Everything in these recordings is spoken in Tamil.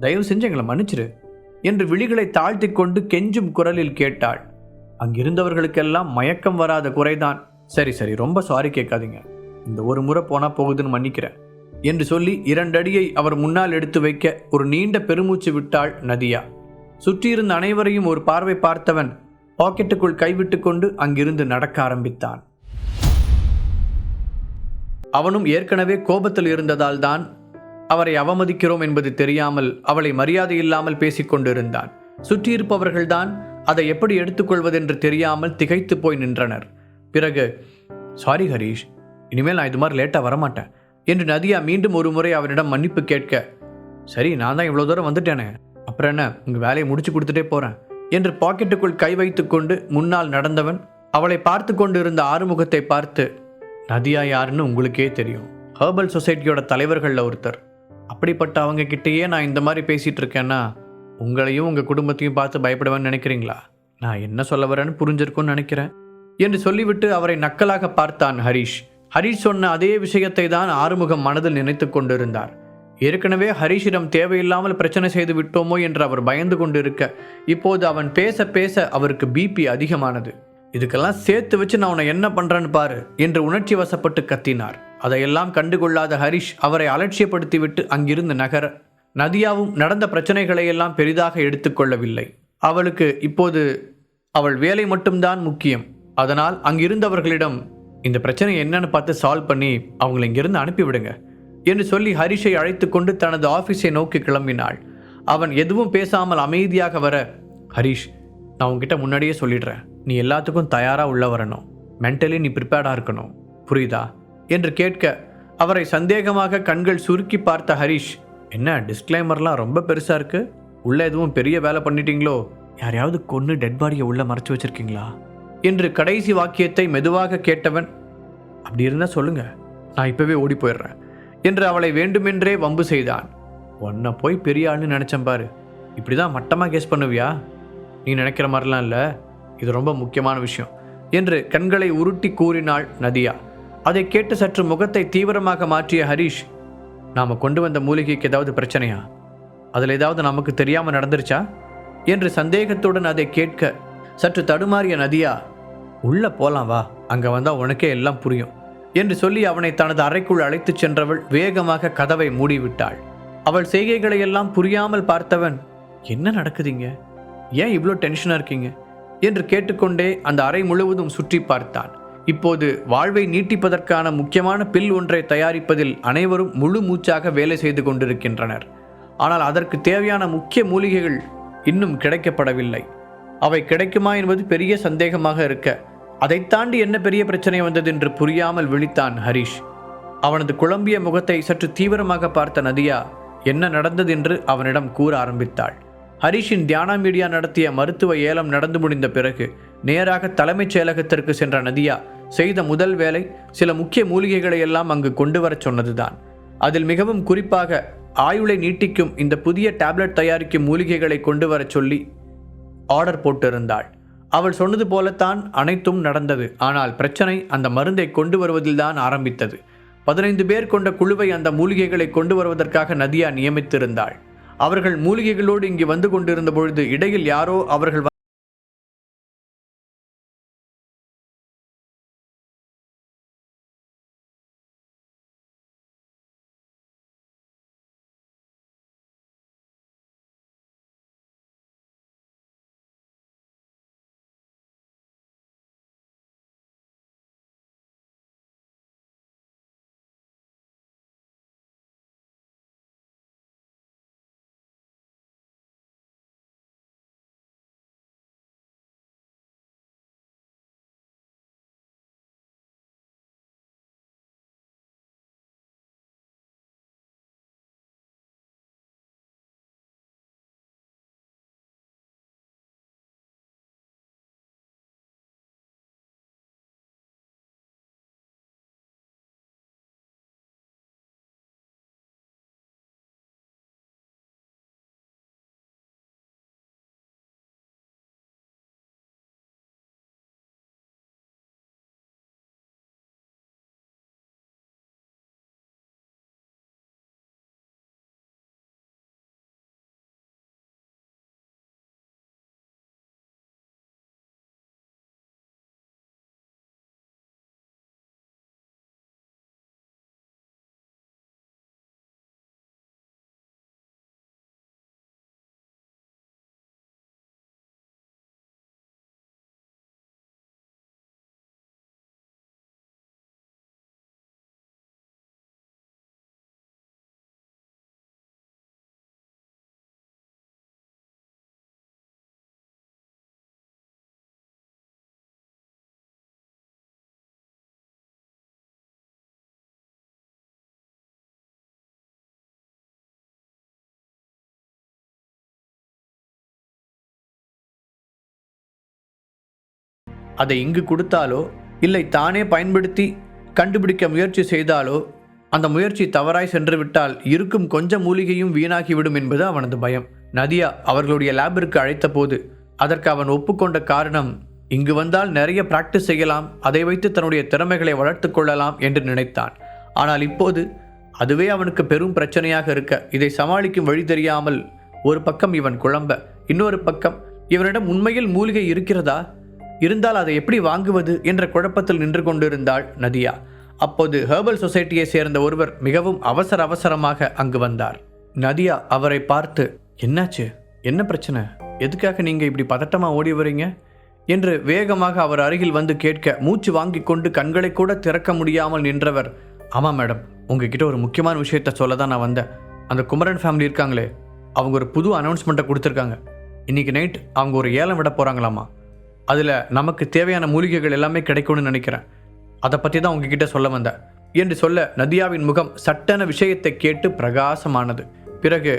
தயவு செஞ்சு எங்களை மன்னிச்சிரு என்று விழிகளை தாழ்த்தி கொண்டு கெஞ்சும் குரலில் கேட்டாள். அங்கிருந்தவர்களுக்கெல்லாம் மயக்கம் வராத குறைதான். சரி சரி ரொம்ப சாரி கேட்காதீங்க. இந்த ஒரு முறை போனா போகுதுன்னு மன்னிக்கிறேன் என்று சொல்லி இரண்டடியை அவர் முன்னால் எடுத்து வைக்க ஒரு நீண்ட பெருமூச்சு விட்டாள் நதியா. சுற்றியிருந்த அனைவரையும் ஒரு பார்வை பார்த்தவன் பாக்கெட்டுக்குள் கைவிட்டு கொண்டு அங்கிருந்து நடக்க ஆரம்பித்தான். அவனும் ஏற்கனவே கோபத்தில் இருந்ததால் தான் அவரை அவமதிக்கிறோம் என்பது தெரியாமல் அவளை மரியாதை இல்லாமல் பேசிக்கொண்டிருந்தான் சுற்றியிருப்பவர்கள்தான் அதை எப்படி எடுத்துக்கொள்வதென்று தெரியாமல் திகைத்து போய் நின்றனர். பிறகு சாரி ஹரீஷ் இனிமேல் நான் இது மாதிரி லேட்டாக வரமாட்டேன் என்று நதியா மீண்டும் ஒரு முறை அவனிடம் மன்னிப்பு கேட்க சரி நான் தான் இவ்வளோ தூரம் வந்துட்டேனே. அப்புறம் என்ன? உங்கள் வேலையை முடிச்சு கொடுத்துட்டே போகிறேன் என்று பாக்கெட்டுக்குள் கை வைத்துக்கொண்டு முன்னால் நடந்தவன் அவளை பார்த்து கொண்டு இருந்த ஆறுமுகத்தை பார்த்து நதியா யாருன்னு உங்களுக்கே தெரியும். ஹேர்பல் சொசைட்டியோட தலைவர்களில் ஒருத்தர். அப்படிப்பட்ட அவங்க கிட்டேயே நான் இந்த மாதிரி பேசிகிட்டு இருக்கேன்னா உங்களையும் உங்கள் குடும்பத்தையும் பார்த்து பயப்படுவேன்னு நினைக்கிறீங்களா? நான் என்ன சொல்ல வரேன்னு புரிஞ்சிருக்கும்னு நினைக்கிறேன். என்று சொல்லிவிட்டு அவரை நக்கலாக பார்த்தான் ஹரீஷ். ஹரீஷ் சொன்ன அதே விஷயத்தை தான் ஆறுமுகம் மனதில் நினைத்து கொண்டிருந்தார். ஏற்கனவே ஹரீஷிடம் தேவையில்லாமல் பிரச்சனை செய்து விட்டோமோ என்று அவர் பயந்து கொண்டிருக்க இப்போது அவன் பேச பேச அவருக்கு பிபி அதிகமானது. இதுக்கெல்லாம் சேர்த்து வச்சு நான் உன்னை என்ன பண்ணுறேன்னு பாரு என்று உணர்ச்சி வசப்பட்டு கத்தினார். அதையெல்லாம் கண்டுகொள்ளாத ஹரிஷ் அவரை அலட்சியப்படுத்திவிட்டு அங்கிருந்து நகர நதியாவும் நடந்த பிரச்சனைகளையெல்லாம் பெரிதாக எடுத்துக்கொள்ளவில்லை அவளுக்கு இப்போது அவள் வேலை மட்டும்தான் முக்கியம். அதனால் அங்கிருந்தவர்களிடம் இந்த பிரச்சனை என்னன்னு பார்த்து சால்வ் பண்ணி அவங்களை இங்கிருந்து அனுப்பிவிடுங்க என்று சொல்லி ஹரிஷை அழைத்து கொண்டு தனது ஆஃபீஸை நோக்கி கிளம்பினாள். அவன் எதுவும் பேசாமல் அமைதியாக வர ஹரிஷ் நான் உங்ககிட்ட முன்னாடியே சொல்லிடுறேன். நீ எல்லாத்துக்கும் தயாராக உள்ள வரணும் மென்டலி நீ ப்ரிப்பேர்டாக இருக்கணும். புரியுதா? என்று கேட்க அவரை சந்தேகமாக கண்கள் சுருக்கி பார்த்த ஹரிஷ் என்ன டிஸ்க்ளைமர்லாம் ரொம்ப பெருசாக இருக்கு? உள்ள எதுவும் பெரிய வேலை பண்ணிட்டீங்களோ? யாரையாவது கொன்று டெட் பாடியை உள்ள மறைச்சு வச்சிருக்கீங்களா? என்று கடைசி வாக்கியத்தை மெதுவாக கேட்டவன் அப்படி இருந்தால் சொல்லுங்க நான் இப்பவே ஓடி போயிடுறேன் என்று அவளை வேண்டுமென்றே வம்பு செய்தான். உன்னை போய் பெரிய ஆள்னு நினச்சேன் பாரு இப்படிதான் மட்டமாக கேஸ் பண்ணுவியா? நீ நினைக்கிற மாதிரிலாம் இல்லை இது ரொம்ப முக்கியமான விஷயம் என்று கண்களை உருட்டி கூறினாள் நதியா. அதை கேட்டு சற்று முகத்தை தீவிரமாக மாற்றிய ஹரீஷ் நாம கொண்டு வந்த மூலிகைக்கு ஏதாவது பிரச்சனையா? அதில் ஏதாவது நமக்கு தெரியாமல் நடந்துருச்சா? என்று சந்தேகத்துடன் அதை கேட்க சற்று தடுமாறிய நதியா உள்ளே போலாம் வா அங்கே வந்தால் உனக்கே எல்லாம் புரியும் என்று சொல்லி அவனை தனது அறைக்குள் அழைத்துச் சென்றவள் வேகமாக கதவை மூடிவிட்டாள். அவள் செய்கைகளை எல்லாம் புரியாமல் பார்த்தவன் என்ன நடக்குதுங்க? ஏன் இவ்வளோ டென்ஷனாக இருக்கீங்க? என்று கேட்டுக்கொண்டே அந்த அறை முழுவதும் சுற்றி பார்த்தான். இப்போது வாழ்வை நீட்டிப்பதற்கான முக்கியமான பில் ஒன்றை தயாரிப்பதில் அனைவரும் முழு மூச்சாக வேலை செய்து கொண்டிருக்கின்றனர். ஆனால் அதற்கு தேவையான முக்கிய மூலிகைகள் இன்னும் கிடைக்கப்படவில்லை. அவை கிடைக்குமா என்பது பெரிய சந்தேகமாக இருக்க அதை தாண்டி என்ன பெரிய பிரச்சனை வந்தது என்று புரியாமல் விழித்தான் ஹரிஷ். அவனது குழம்பிய முகத்தை சற்று தீவிரமாக பார்த்த நதியா என்ன நடந்தது என்று அவனிடம் கூற ஆரம்பித்தாள். ஹரிஷின் தியானா மீடியா நடத்திய மருத்துவ ஏலம் நடந்து முடிந்த பிறகு நேராக தலைமைச் செயலகத்திற்கு சென்ற நதியா செய்த முதல் வேலை சில முக்கிய மூலிகைகளை எல்லாம் அங்கு கொண்டு வரச் சொன்னதுதான். அதில் மிகவும் குறிப்பாக ஆயுளை நீட்டிக்கும் இந்த புதிய டேப்லெட் தயாரிக்கும் மூலிகைகளை கொண்டு வரச் சொல்லி ஆர்டர் போட்டிருந்தாள். அவள் சொன்னது போலத்தான் அனைத்தும் நடந்தது. ஆனால் பிரச்சனை அந்த மருந்தை கொண்டு வருவதில்தான் ஆரம்பித்தது. பதினைந்து பேர் கொண்ட குழுவை அந்த மூலிகைகளை கொண்டு வருவதற்காக நதியா நியமித்திருந்தாள். அவர்கள் மூலிகைகளோடு இங்கு வந்து கொண்டிருந்த பொழுது இடையில் யாரோ அவர்கள் அதை இங்கு கொடுத்தாலோ இல்லை தானே பயன்படுத்தி கண்டுபிடிக்க முயற்சி செய்தாலோ அந்த முயற்சி தவறாய் சென்றுவிட்டால் இருக்கும் கொஞ்ச மூலிகையும் வீணாகிவிடும் என்பது அவனது பயம். நதியா அவர்களுடைய லேபிற்கு அழைத்த போது அதற்கு அவன் ஒப்புக்கொண்ட காரணம் இங்கு வந்தால் நிறைய பிராக்டிஸ் செய்யலாம் அதை வைத்து தன்னுடைய திறமைகளை வளர்த்துக் கொள்ளலாம் என்று நினைத்தான். ஆனால் இப்போது அதுவே அவனுக்கு பெரும் பிரச்சனையாக இருக்க இதை சமாளிக்கும் வழி தெரியாமல் ஒரு பக்கம் இவன் குழம்ப இன்னொரு பக்கம் இவனிடம் உண்மையில் மூலிகை இருக்கிறதா? இருந்தால் அதை எப்படி வாங்குவது என்ற குழப்பத்தில் நின்று கொண்டிருந்தாள் நதியா. அப்போது ஹெர்பல் சொசைட்டியை சேர்ந்த ஒருவர் மிகவும் அவசர அவசரமாக அங்கு வந்தார். நதியா அவரை பார்த்து என்னாச்சு? என்ன பிரச்சனை? எதுக்காக நீங்கள் இப்படி பதட்டமாக ஓடி வரீங்க? என்று வேகமாக அவர் அருகில் வந்து கேட்க மூச்சு வாங்கி கொண்டு கண்களை கூட திறக்க முடியாமல் நின்றவர் ஆமாம் மேடம் உங்ககிட்ட ஒரு முக்கியமான விஷயத்த சொல்ல தான் நான் வந்தேன். அந்த குமரன் ஃபேமிலி இருக்காங்களே அவங்க ஒரு புது அனௌன்ஸ்மெண்ட்டை கொடுத்துருக்காங்க. இன்னைக்கு நைட் அவங்க ஒரு ஏலம் விட போகிறாங்களாமா அதில் நமக்கு தேவையான மூலிகைகள் எல்லாமே கிடைக்கும்னு நினைக்கிறேன். அதை பற்றி தான் உங்ககிட்ட சொல்ல வந்தேன். என்று சொல்ல நதியாவின் முகம் சட்டென விஷயத்தை கேட்டு பிரகாசமானது. பிறகு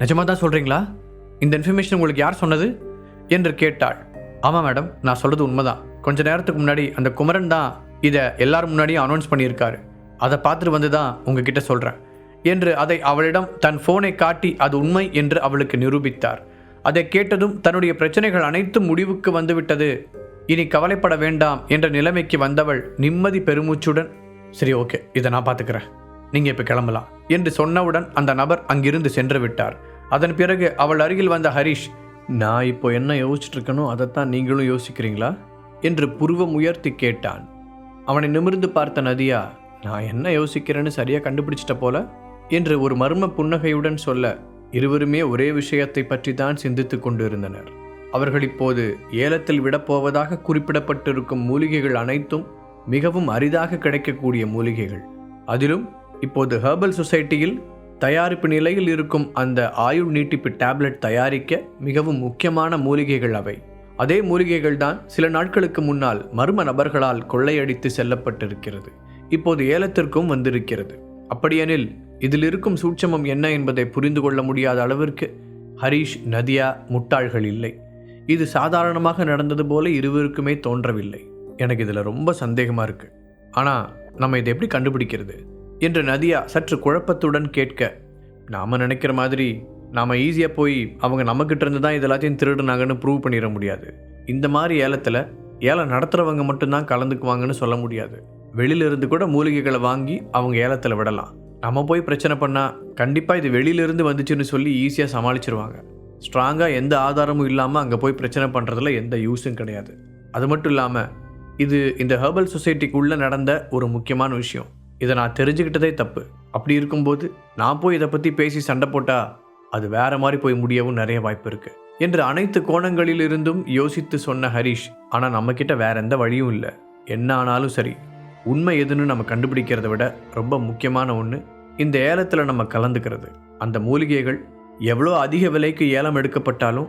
நிஜமாக தான் சொல்கிறீங்களா இந்த இன்ஃபர்மேஷன் உங்களுக்கு யார் சொன்னது? என்று கேட்டாள். ஆமாம் மேடம் நான் சொல்கிறது உண்மைதான். கொஞ்ச நேரத்துக்கு முன்னாடி அந்த குமரன் தான் இதை எல்லாரும் முன்னாடியும் அனௌன்ஸ் பண்ணியிருக்காரு. அதை பார்த்துட்டு வந்து தான் உங்ககிட்ட சொல்கிறேன் என்று அதை அவளிடம் தன் ஃபோனை காட்டி அது உண்மை என்று அவளுக்கு நிரூபித்தார். அதை கேட்டதும் தன்னுடைய பிரச்சனைகள் அனைத்தும் முடிவுக்கு வந்துவிட்டது. இனி கவலைப்பட வேண்டாம் என்ற நிலைமைக்கு வந்தவள் நிம்மதி பெருமூச்சுடன் சரி ஓகே இதை நான் பார்த்துக்கிறேன். நீங்கள் இப்போ கிளம்பலாம் என்று சொன்னவுடன் அந்த நபர் அங்கிருந்து சென்று விட்டார். அதன் பிறகு அவள் அருகில் வந்த ஹரிஷ் நான் இப்போ என்ன யோசிச்சுட்டு இருக்கனோ அதைத்தான் நீங்களும் யோசிக்கிறீங்களா? என்று புருவம் உயர்த்தி கேட்டான். அவனை நிமிர்ந்து பார்த்த நதியா நான் என்ன யோசிக்கிறேன்னு சரியாக கண்டுபிடிச்சிட்ட போல? என்று ஒரு மர்ம புன்னகையுடன் சொல்ல இருவருமே ஒரே விஷயத்தை பற்றி தான் சிந்தித்துக் கொண்டிருந்தனர். அவர்கள் இப்போது ஏலத்தில் விடப்போவதாக குறிப்பிடப்பட்டிருக்கும் மூலிகைகள் அனைத்தும் மிகவும் அரிதாக கிடைக்கக்கூடிய மூலிகைகள். அதிலும் இப்போது ஹெர்பல் சொசைட்டியில் தயாரிப்பு நிலையில் இருக்கும் அந்த ஆயுள் நீட்டிப்பு டேப்லெட் தயாரிக்க மிகவும் முக்கியமான மூலிகைகள் அவை. அதே மூலிகைகள் தான் சில நாட்களுக்கு முன்னால் மர்ம நபர்களால் கொள்ளையடித்து செல்லப்பட்டிருக்கிறது. இப்போது ஏலத்திற்கும் வந்திருக்கிறது. அப்படியெனில் இதில் இருக்கும் சூட்சமம் என்ன என்பதை புரிந்து கொள்ள முடியாத அளவிற்கு ஹரீஷ் நதியா முட்டாள்கள் இல்லை. இது சாதாரணமாக நடந்தது போல இருவருக்குமே தோன்றவில்லை. எனக்கு இதில் ரொம்ப சந்தேகமாக இருக்கு. ஆனால் நம்ம இதை எப்படி கண்டுபிடிக்கிறது? என்று நதியா சற்று குழப்பத்துடன் கேட்க நாம் நினைக்கிற மாதிரி நாம் ஈஸியாக போய் அவங்க நம்மக்கிட்ட இருந்து தான் இது எல்லாத்தையும் திருடுனாங்கன்னு ப்ரூவ் பண்ணிட முடியாது. இந்த மாதிரி ஏலத்தில் ஏலம் நடத்துகிறவங்க மட்டும்தான் கலந்துக்குவாங்கன்னு சொல்ல முடியாது. வெளியிலிருந்து கூட மூலிகைகளை வாங்கி அவங்க ஏலத்தில் விடலாம். நம்ம போய் பிரச்சனை பண்ணால் கண்டிப்பாக இது வெளியிலிருந்து வந்துச்சுன்னு சொல்லி ஈஸியாக சமாளிச்சிருவாங்க. ஸ்ட்ராங்காக எந்த ஆதாரமும் இல்லாமல் அங்கே போய் பிரச்சனை பண்ணுறதுல எந்த யூஸும் கிடையாது. அது மட்டும் இல்லாமல் இது இந்த ஹெர்பல் சொசைட்டிக்குள்ளே நடந்த ஒரு முக்கியமான விஷயம். இதை நான் தெரிஞ்சுக்கிட்டதே தப்பு. அப்படி இருக்கும்போது நான் போய் இதை பற்றி பேசி சண்டை போட்டால் அது வேற மாதிரி போய் முடியவும் நிறைய வாய்ப்பு இருக்குது என்று அனைத்து கோணங்களிலிருந்தும் யோசித்து சொன்ன ஹரிஷ் ஆனால் நம்மக்கிட்ட வேற எந்த வழியும் இல்லை. என்ன ஆனாலும் சரி உண்மை எதுன்னு நம்ம கண்டுபிடிக்கிறத விட ரொம்ப முக்கியமான ஒன்று இந்த ஏலத்தில் நம்ம கலந்துக்கிறது. அந்த மூலிகைகள் எவ்வளோ அதிக விலைக்கு ஏலம் எடுக்கப்பட்டாலும்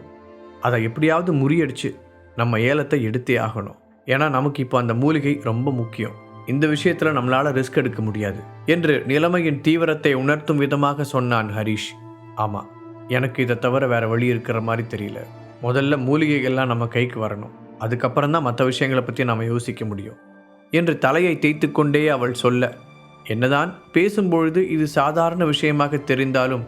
அதை எப்படியாவது முறியடிச்சு நம்ம ஏலத்தை எடுத்தே ஆகணும். ஏன்னா நமக்கு இப்போ அந்த மூலிகை ரொம்ப முக்கியம். இந்த விஷயத்தில் நம்மளால் ரிஸ்க் எடுக்க முடியாது. என்று நிலைமையின் தீவிரத்தை உணர்த்தும் விதமாக சொன்னான் ஹரிஷ். ஆமாம் எனக்கு இதை தவிர வேறு வழி இருக்கிற மாதிரி தெரியல. முதல்ல மூலிகைகள்லாம் நம்ம கைக்கு வரணும். அதுக்கப்புறம் தான் மற்ற விஷயங்களை பற்றி நாம் யோசிக்க முடியும். என்று தலையை தேய்த்து கொண்டே அவள் சொல்ல என்னதான் பேசும்பொழுது இது சாதாரண விஷயமாக தெரிந்தாலும்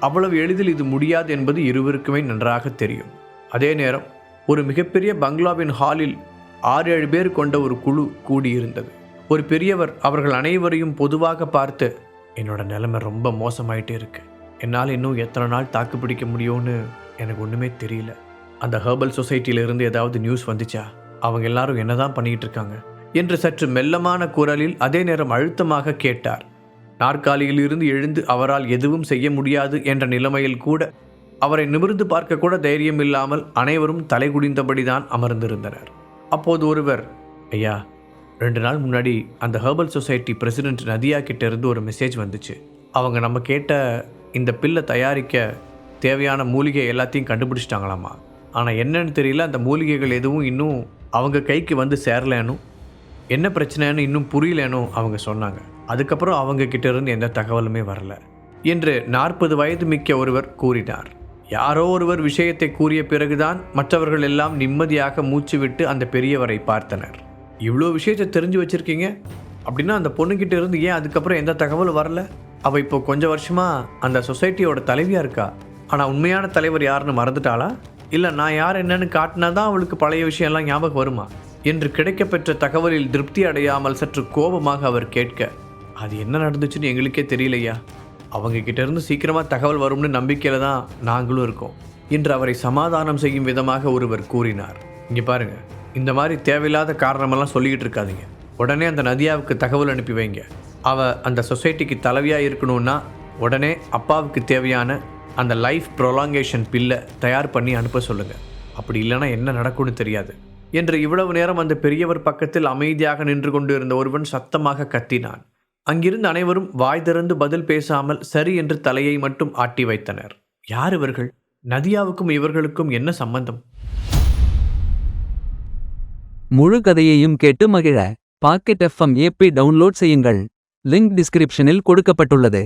அவ்வளவு எளிதில் இது முடியாது என்பது இருவருக்குமே நன்றாக தெரியும். அதே நேரம் ஒரு மிகப்பெரிய பங்களாவின் ஹாலில் ஆறு ஏழு பேர் கொண்ட ஒரு குழு கூடியிருந்தது. ஒரு பெரியவர் அவர்கள் அனைவரையும் பொதுவாக பார்த்து என்னோட நிலைமை ரொம்ப மோசமாயிட்டே இருக்கு. என்னால் இன்னும் எத்தனை நாள் தாக்கு பிடிக்க முடியும்னு எனக்கு ஒன்றுமே தெரியல. அந்த ஹெர்பல் சொசைட்டியிலிருந்து ஏதாவது நியூஸ் வந்துச்சா? அவங்க எல்லாரும் என்னதான் பண்ணிக்கிட்டு இருக்காங்க? என்று சற்று மெல்லமான குரலில் அதே நேரம் அழுத்தமாக கேட்டார். நாற்காலியில் இருந்து எழுந்து அவரால் எதுவும் செய்ய முடியாது என்ற நிலைமையில் கூட அவரை நிமிர்ந்து பார்க்க கூட தைரியம் இல்லாமல் அனைவரும் தலைகுடிந்தபடிதான் அமர்ந்திருந்தனர். அப்போது ஒருவர் ஐயா ரெண்டு நாள் முன்னாடி அந்த ஹெர்பல் சொசைட்டி பிரசிடென்ட் நதியா கிட்ட இருந்து ஒரு மெசேஜ் வந்துச்சு. அவங்க நம்ம கேட்ட இந்த பில்லை தயாரிக்க தேவையான மூலிகை எல்லாத்தையும் கண்டுபிடிச்சிட்டாங்களாமா? ஆனால் என்னன்னு தெரியல அந்த மூலிகைகள் எதுவும் இன்னும் அவங்க கைக்கு வந்து சேரலேனும் என்ன பிரச்சனைன்னு இன்னும் புரியலேனோ அவங்க சொன்னாங்க. அதுக்கப்புறம் அவங்க கிட்டேருந்து எந்த தகவலுமே வரல. என்று நாற்பது வயது மிக்க ஒருவர் கூறினார். யாரோ ஒருவர் விஷயத்தை கூறிய பிறகுதான் மற்றவர்கள் எல்லாம் நிம்மதியாக மூச்சு விட்டு அந்த பெரியவரை பார்த்தனர். இவ்வளோ விஷயத்தை தெரிஞ்சு வச்சிருக்கீங்க? அப்படின்னா அந்த பொண்ணுக்கிட்ட இருந்து ஏன் அதுக்கப்புறம் எந்த தகவலும் வரல? அவ இப்போ கொஞ்சம் வருஷமா அந்த சொசைட்டியோட தலைவியா இருக்கா? ஆனால் உண்மையான தலைவர் யாருன்னு மறந்துட்டாளா? இல்லை நான் யார் என்னன்னு காட்டினா தான் அவளுக்கு பழைய விஷயம்லாம் ஞாபகம் வருமா? என்று கிடைக்கப்பெற்ற தகவலில் திருப்தி அடையாமல் சற்று கோபமாக அவர் கேட்க அது என்ன நடந்துச்சுன்னு எங்களுக்கே தெரியலையா? அவங்க கிட்டேருந்து இருந்து தகவல் வரும்னு நம்பிக்கையில் தான் நாங்களும் இருக்கோம் என்று அவரை சமாதானம் செய்யும் விதமாக ஒருவர் கூறினார். இங்கே பாருங்க இந்த மாதிரி தேவையில்லாத காரணமெல்லாம் சொல்லிக்கிட்டு இருக்காதீங்க. உடனே அந்த நதியாவுக்கு தகவல் அனுப்பி வைங்க. அவ அந்த சொசைட்டிக்கு தலைவியாக இருக்கணும்னா உடனே அப்பாவுக்கு தேவையான அந்த லைஃப் ப்ரொலாங்கேஷன் பில்லை தயார் பண்ணி அனுப்ப சொல்லுங்கள் அப்படி இல்லைன்னா என்ன நடக்கும்னு தெரியாது. என்று இவ்வளவு நேரம் அந்த பெரியவர் பக்கத்தில் அமைதியாக நின்று கொண்டிருந்த ஒருவன் சத்தமாக கத்தினான். அங்கிருந்து அனைவரும் வாய் திறந்து பதில் பேசாமல் சரி என்று தலையை மட்டும் ஆட்டி வைத்தனர். யார் இவர்கள்? நதியாவுக்கும் இவர்களுக்கும் என்ன சம்பந்தம்? முழு கதையையும் கேட்டு மகிழ. பாக்கெட் எஃப்எம் ஏபி டவுன்லோட் செய்யுங்கள். லிங்க் டிஸ்கிரிப்ஷனில் கொடுக்கப்பட்டுள்ளது.